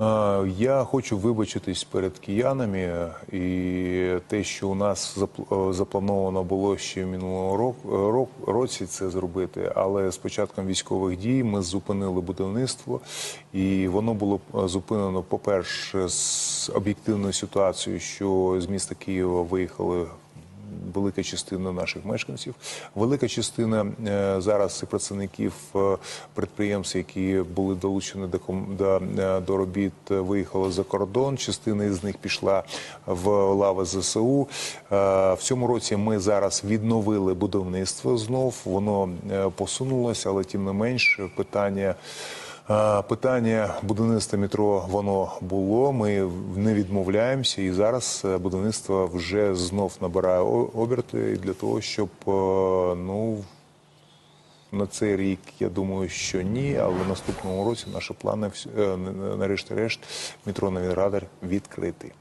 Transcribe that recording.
Е, Я хочу вибачитись перед киянами, і те, що у нас е, заплановано було ще минулого року, рок, році це зробити, але з початком військових дій ми зупинили будівництво, і воно було е, зупинено, по-перше, з об'єктивною ситуацією, що з міста Києва виїхали велика частина наших мешканців. Велика частина е, зараз працівників е, підприємств, які були долучені до, до, е, до робіт, виїхали за кордон. Частина з них пішла в лави ЗСУ. В цьому році ми зараз відновили будівництво знов. Воно посунулося, але тим не менш питання. Питання будівництва метро воно було. Ми не відмовляємося, і зараз е, будівництво вже знов набирає оберти для того, щоб е, ну на цей рік я думаю, що ні, але в наступному році наші плани е, на- на- нарешті-решт метро Новий відкрити.